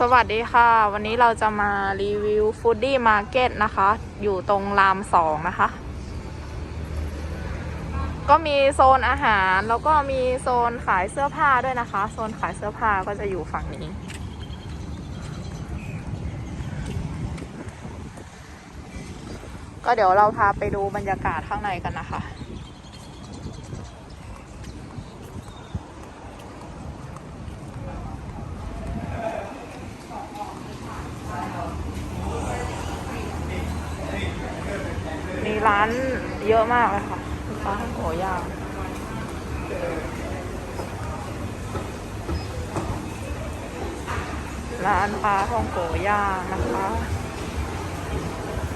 สวัสดีค่ะ วันนี้เราจะมารีวิวฟูดดี้มาร์เก็ตนะคะ อยู่ตรงรามสองนะคะ ก็มีโซนอาหารแล้วก็มีโซนขายเสื้อผ้าด้วยนะคะ โซนขายเสื้อผ้าก็จะอยู่ฝั่งนี้ ก็เดี๋ยวเราพาไปดูบรรยากาศข้างในกันนะคะ มี ร้านเยอะมากเลยค่ะร้านโหย่างร้านปลาท่องโกย่างนะคะ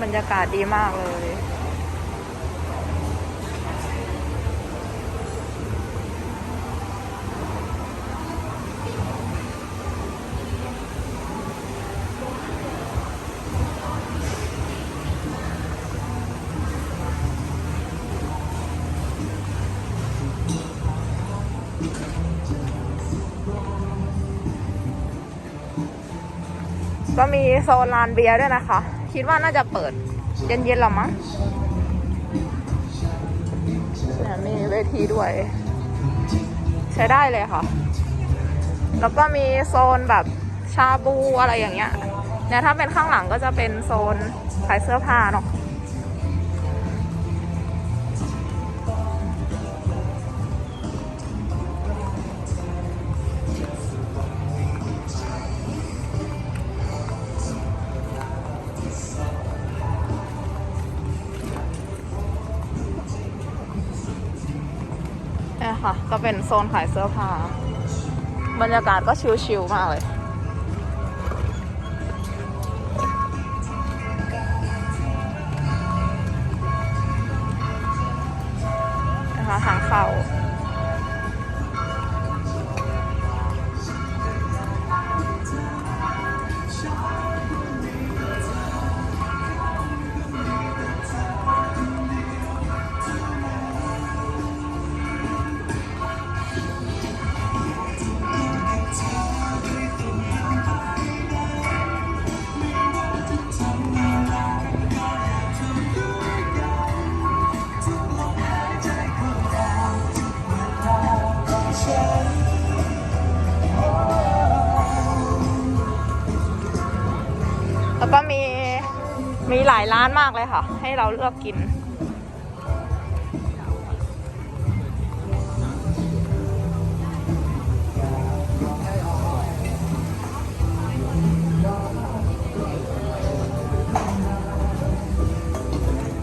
บรรยากาศดีมากเลย ก็มีโซนลานเบียร์ด้วยนะคะ คิดว่าน่าจะเปิดเย็นๆหรอมั้งเนี่ยมีเวทีด้วย ใช้ได้เลยค่ะ แล้วก็มีโซนแบบชาบูอะไรอย่างเงี้ยเนี่ยถ้าเป็นข้างหลังก็จะเป็นโซนขายเสื้อผ้าเนาะ ค่ะ ก็เป็นโซนขายเสื้อผ้า บรรยากาศก็ชิลๆมากเลยนะคะทางเข้า แล้วก็มีมีหลายร้านมากเลยค่ะ ให้เราเลือกกิน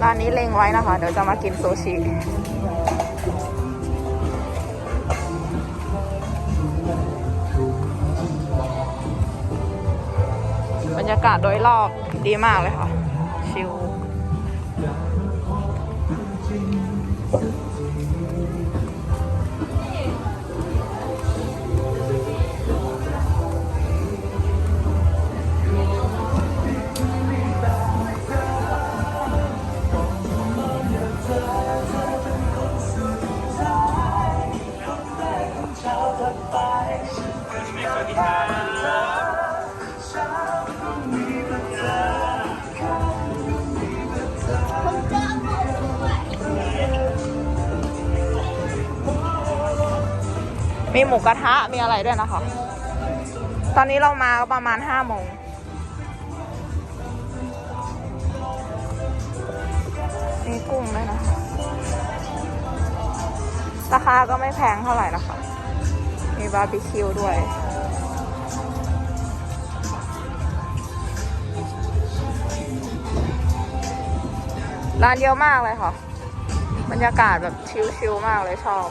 ร้านนี้เล็งไว้นะคะ เดี๋ยวจะมากินซูชิากาศโดยรอบดีมากเลยค่ะ ชิล มีหมูกระทะมีอะไรด้วยนะคะ ตอนนี้เรามาประมาณห้าโมงมีกุ้งด้วยนะคะ ราคาก็ไม่แพงเท่าไหร่นะคะ มีบาร์บีคิวด้วยร้านเยอะมากเลยค่ะ บรรยากาศแบบชิลๆมากเลยชอบ